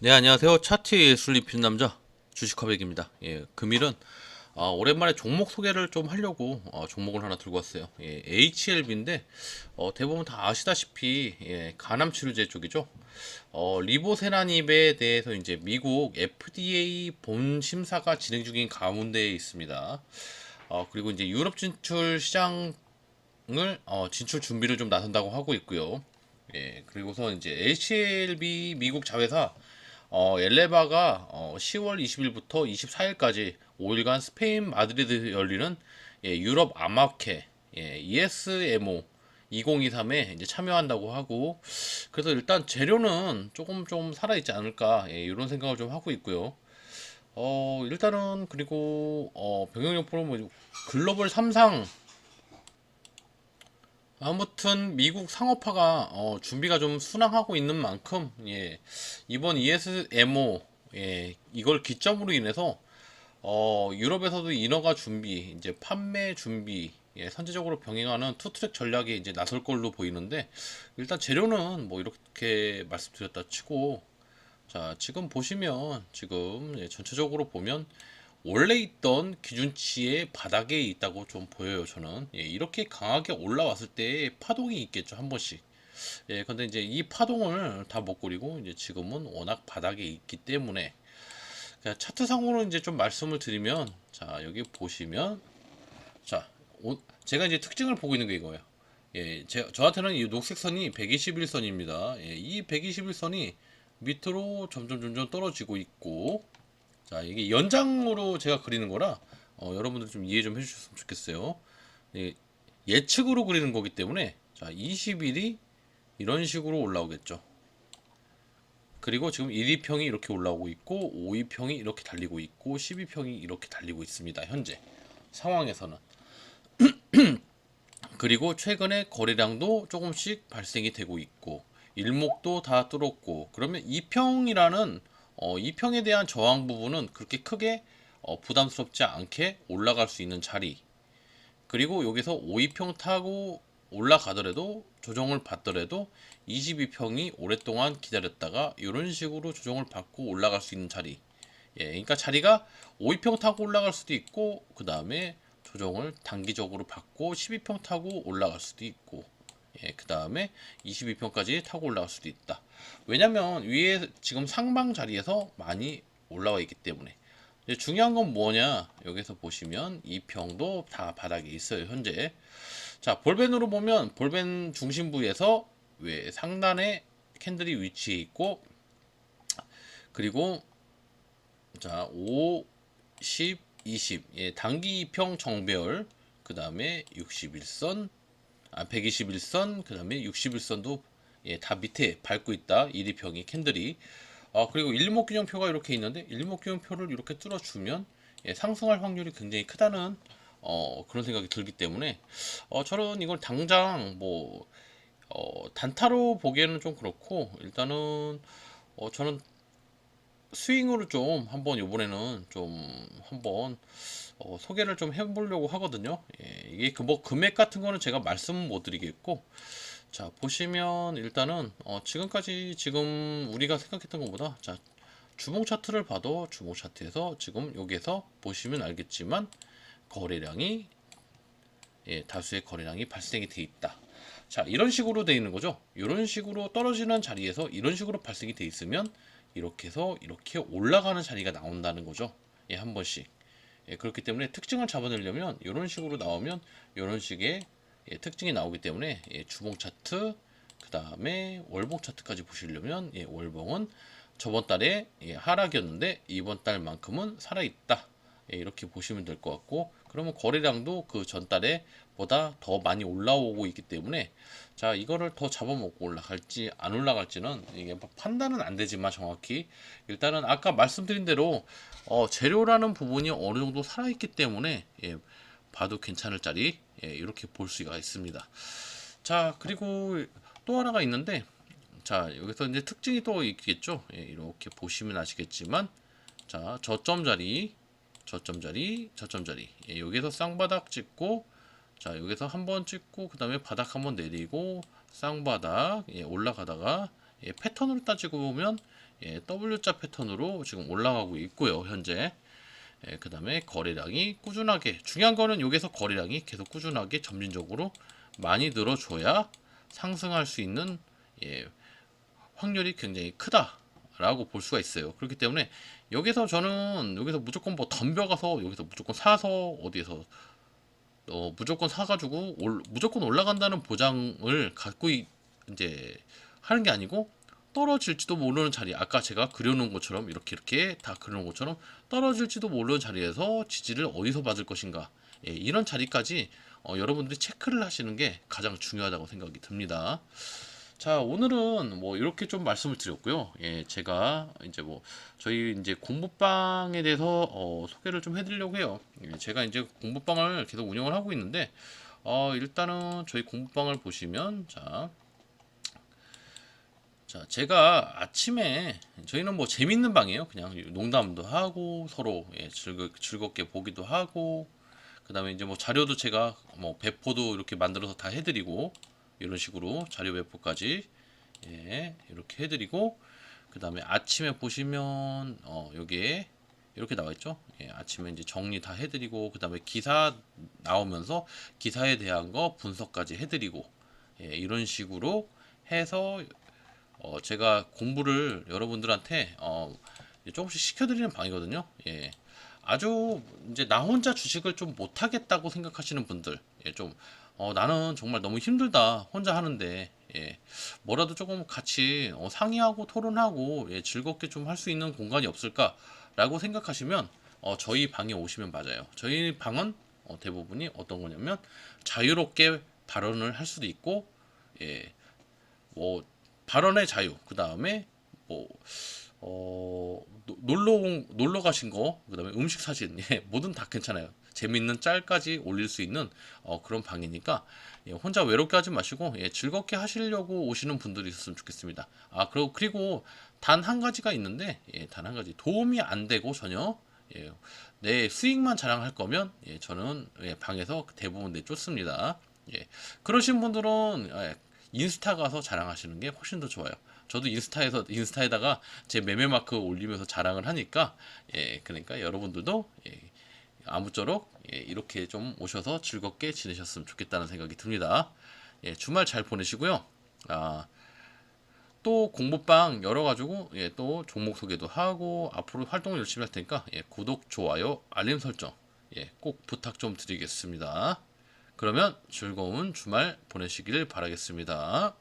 네, 안녕하세요. 차트 입힌 남자 주식화백입니다. 예, 금일은 아, 오랜만에 종목 소개를 좀 하려고 어, 종목을 하나 들고 왔어요. 예, HLB인데 어, 대부분 다 아시다시피 예, 간암 치료제 쪽이죠. 어, 리보세라닙에 대해서 이제 미국 FDA 본 심사가 진행 중인 가운데에 있습니다. 어, 그리고 이제 유럽 진출 시장을 어, 진출 준비를 좀 나선다고 하고 있고요. 예, 그리고서 이제 HLB 미국 자회사 어, 엘레바가 어, 10월 20일부터 24일까지 5일간 스페인 마드리드 열리는 예, 유럽 아마케 예, ESMO 2023에 이제 참여한다고 하고 그래서 일단 재료는 조금 좀 살아있지 않을까 예, 이런 생각을 좀 하고 있고요. 어 일단은 그리고 어 병역용포는 뭐 글로벌 3상 아무튼 미국 상업화가 어, 준비가 좀 순항하고 있는 만큼 예, 이번 ESMO 예, 이걸 기점으로 인해서 어, 유럽에서도 인허가 준비, 이제 판매 준비, 예, 선제적으로 병행하는 투트랙 전략에 이제 나설 걸로 보이는데 일단 재료는 뭐 이렇게 말씀드렸다 치고 자 지금 보시면 지금 예, 전체적으로 보면 원래 있던 기준치의 바닥에 있다고 좀 보여요, 저는. 예, 이렇게 강하게 올라왔을 때 파동이 있겠죠, 한 번씩. 예, 근데 이제 이 파동을 다못 꾸리고, 이제 지금은 워낙 바닥에 있기 때문에, 그냥 차트상으로 이제 좀 말씀을 드리면, 자, 여기 보시면, 자, 오- 제가 이제 특징을 보고 있는 게 이거예요. 예, 제, 저한테는 이 녹색 선이 121선입니다. 예, 이 121선이 밑으로 점점 점점 떨어지고 있고, 자, 이게 연장으로 제가 그리는 거라 어, 여러분들 좀 이해 좀 해주셨으면 좋겠어요. 예, 예측으로 그리는 거기 때문에 자, 20일이 이런 식으로 올라오겠죠. 그리고 지금 1위평이 이렇게 올라오고 있고 5위평이 이렇게 달리고 있고 12평이 이렇게 달리고 있습니다. 현재 상황에서는. 그리고 최근에 거래량도 조금씩 발생이 되고 있고 일목도 다 뚫었고 그러면 2평이라는 어, 2평에 대한 저항 부분은 그렇게 크게 어, 부담스럽지 않게 올라갈 수 있는 자리. 그리고 여기서 5위평 타고 올라가더라도 조정을 받더라도 22평이 오랫동안 기다렸다가 이런 식으로 조정을 받고 올라갈 수 있는 자리. 예, 그러니까 자리가 5위평 타고 올라갈 수도 있고 그 다음에 조정을 단기적으로 받고 12평 타고 올라갈 수도 있고 예, 그 다음에 22평까지 타고 올라갈 수도 있다. 왜냐면 위에 지금 상방 자리에서 많이 올라와 있기 때문에. 중요한 건 뭐냐? 여기서 보시면 2평도 다 바닥에 있어요 현재. 자 볼벤으로 보면 볼벤 중심부에서 왜 상단에 캔들이 위치해 있고 그리고 자 5, 10, 20 예, 단기 2평 정배열 그 다음에 61선 아 121선 그 다음에 61선도 예, 다 밑에 밟고 있다. 1위평이 캔들이. 어, 그리고 일목균형표가 이렇게 있는데 일목균형표를 이렇게 뚫어주면 예, 상승할 확률이 굉장히 크다는 어, 그런 생각이 들기 때문에 어, 저는 이걸 당장 뭐 어, 단타로 보기에는 좀 그렇고 일단은 어, 저는 스윙으로 좀 한번 이번에는 좀 한번 어, 소개를 좀 해보려고 하거든요. 예, 이게 그 뭐 금액 같은 거는 제가 말씀은 못 드리겠고 자 보시면 일단은 어, 지금까지 지금 우리가 생각했던 것보다 자 주봉 차트를 봐도 주봉 차트에서 지금 여기에서 보시면 알겠지만 거래량이 예, 다수의 거래량이 발생이 돼 있다. 자 이런 식으로 돼 있는 거죠. 이런 식으로 떨어지는 자리에서 이런 식으로 발생이 돼 있으면 이렇게 해서 이렇게 올라가는 자리가 나온다는 거죠. 예, 한 번씩. 예, 그렇기 때문에 특징을 잡아내려면 이런 식으로 나오면 이런 식의 예, 특징이 나오기 때문에 예, 주봉 차트 그 다음에 월봉 차트까지 보시려면 예, 월봉은 저번 달에 예, 하락이었는데 이번 달만큼은 살아있다 예, 이렇게 보시면 될 것 같고 그러면 거래량도 그 전달에 보다 더 많이 올라오고 있기 때문에 자 이거를 더 잡아먹고 올라갈지 안 올라갈지는 이게 뭐 판단은 안 되지만 정확히 일단은 아까 말씀드린 대로 어, 재료라는 부분이 어느 정도 살아있기 때문에 예, 봐도 괜찮을 자리 예, 이렇게 볼 수가 있습니다. 자 그리고 또 하나가 있는데 자 여기서 이제 특징이 또 있겠죠. 예, 이렇게 보시면 아시겠지만 자 저점 자리 저점 자리 저점 자리 예, 여기서 쌍바닥 찍고 자 여기서 한 번 찍고 그 다음에 바닥 한 번 내리고 쌍바닥 예, 올라가다가 예, 패턴으로 따지고 보면 예, W자 패턴으로 지금 올라가고 있고요. 현재. 예, 그 다음에 거래량이 꾸준하게 중요한 거는 여기서 거래량이 계속 꾸준하게 점진적으로 많이 늘어줘야 상승할 수 있는 예, 확률이 굉장히 크다 라고 볼 수가 있어요. 그렇기 때문에 여기서 저는 여기서 무조건 뭐 덤벼가서 여기서 무조건 사서 어디에서 어, 무조건 사가지고 올, 무조건 올라간다는 보장을 갖고 이, 이제 하는 게 아니고 떨어질지도 모르는 자리 아까 제가 그려놓은 것처럼 이렇게 이렇게 다 그려놓은 것처럼 떨어질지도 모르는 자리에서 지지를 어디서 받을 것인가 예, 이런 자리까지 어, 여러분들이 체크를 하시는 게 가장 중요하다고 생각이 듭니다. 자 오늘은 뭐 이렇게 좀 말씀을 드렸고요. 예, 제가 이제 뭐 저희 이제 공부방에 대해서 어, 소개를 좀 해드리려고 해요. 예, 제가 이제 공부방을 계속 운영을 하고 있는데 어, 일단은 저희 공부방을 보시면 자. 자, 제가 아침에 저희는 뭐 재밌는 방이에요. 그냥 농담도 하고 서로 예, 즐거, 즐겁게 보기도 하고 그다음에 이제 뭐 자료도 제가 뭐 배포도 이렇게 만들어서 다 해드리고 이런 식으로 자료 배포까지 예, 이렇게 해드리고 그 다음에 아침에 보시면 어, 여기에 이렇게 나와 있죠. 예, 아침에 이제 정리 다 해드리고 그 다음에 기사 나오면서 기사에 대한 거 분석까지 해드리고 예, 이런 식으로 해서 어, 제가 공부를 여러분들한테 어, 조금씩 시켜드리는 방이거든요. 예. 아주 이제 나 혼자 주식을 좀 못하겠다고 생각하시는 분들, 예, 좀 어, 나는 정말 너무 힘들다 혼자 하는데. 예, 뭐라도 조금 같이 어, 상의하고 토론하고 예, 즐겁게 좀 할 수 있는 공간이 없을까라고 생각하시면 어, 저희 방에 오시면 맞아요. 저희 방은 어, 대부분이 어떤 거냐면 자유롭게 발언을 할 수도 있고 예, 뭐 발언의 자유, 그 다음에 뭐 어, 노- 놀러 온- 놀러 가신 거, 그 다음에 음식 사진, 예, 뭐든 다 괜찮아요. 재밌는 짤까지 올릴 수 있는 어, 그런 방이니까 예, 혼자 외롭게 하지 마시고 예, 즐겁게 하시려고 오시는 분들이 있었으면 좋겠습니다. 아 그리고 그리고 단 한 가지가 있는데 예, 단 한 가지 도움이 안 되고 전혀 예, 내 수익만 자랑할 거면 예, 저는 예, 방에서 대부분 내쫓습니다. 예, 그러신 분들은 예, 인스타 가서 자랑하시는 게 훨씬 더 좋아요. 저도 인스타에서 인스타에다가 제 매매 마크 올리면서 자랑을 하니까 예, 그러니까 여러분들도 예, 아무쪼록 예, 이렇게 좀 오셔서 즐겁게 지내셨으면 좋겠다는 생각이 듭니다. 예, 주말 잘 보내시고요. 아, 또 공부방 열어가지고 예, 또 종목 소개도 하고 앞으로 활동을 열심히 할 테니까 예, 구독, 좋아요, 알림 설정 예, 꼭 부탁 좀 드리겠습니다. 그러면 즐거운 주말 보내시기를 바라겠습니다.